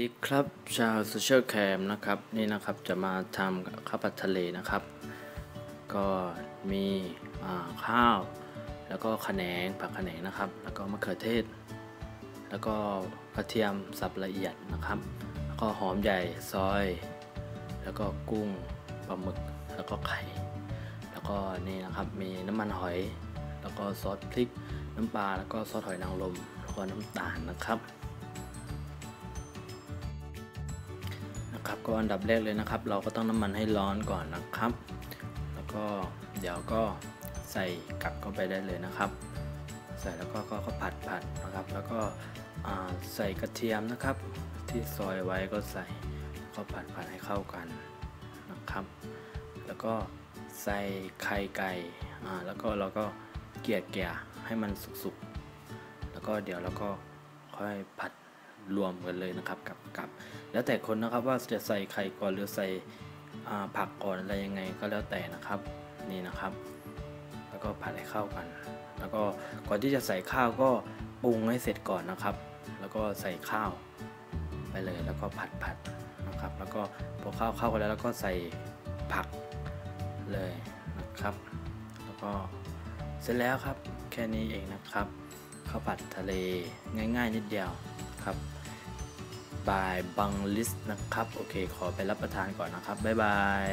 ดีครับชาวโซเชียลแคมนะครับนี่นะครับจะมาทำข้าวผัดทะเลนะครับ ก็มีข้าว แล้วก็ขแหนงผักขแหนงนะครับ แล้วก็มะเขือเทศ แล้วก็กระเทียมสับละเอียดนะครับ แล้วก็หอมใหญ่ซอย แล้วก็กุ้งปลาหมึกแล้วก็ไข่แล้วก็นี่นะครับมีน้ำมันหอย แล้วก็ซอสพริกน้ำปลาแล้วก็ซอสหอยนางรมแล้วก็น้ำตาลนะครับ ครับก็อันดับแรกเลยนะครับ เราก็ต้องน้ำมันให้ร้อนก่อนนะครับ แล้วก็เดี๋ยวก็ใส่กลับเข้าไปได้เลยนะครับ ใส่แล้วก็ก็ก็ผัดผัดนะครับ แล้วก็ใส่กระเทียมนะครับ ที่ซอยไว้ก็ใส่ก็ผัดผัดให้เข้ากันนะครับ แล้วก็ใส่ไข่ไก่อ่าแล้วก็เราก็เกลี่ยเกลี่ยให้มันสุกๆแล้วก็เดี๋ยวเราก็ค่อยผัด รวมกันเลยนะครับกับกับ แล้วแต่คนนะครับว่าจะใส่ไข่ก่อนหรือใส่ผักก่อนอะไรยังไงก็แล้วแต่นะครับนี่นะครับ แล้วก็ผัดให้เข้ากัน แล้วก็ก่อนที่จะใส่ข้าวก็ปรุงให้เสร็จก่อนนะครับ แล้วก็ใส่ข้าวไปเลยแล้วก็ผัดผัดนะครับ แล้วก็พอข้าวเข้ากันแล้วแล้วก็ใส่ผักเลยนะครับ แล้วก็เสร็จแล้วครับแค่นี้เองนะครับข้าวผัดทะเลง่าย ๆ นิดเดียว ครับบายบังลิสนะครับ โอเค ขอไปรับประทานก่อนนะครับ บ๊ายบาย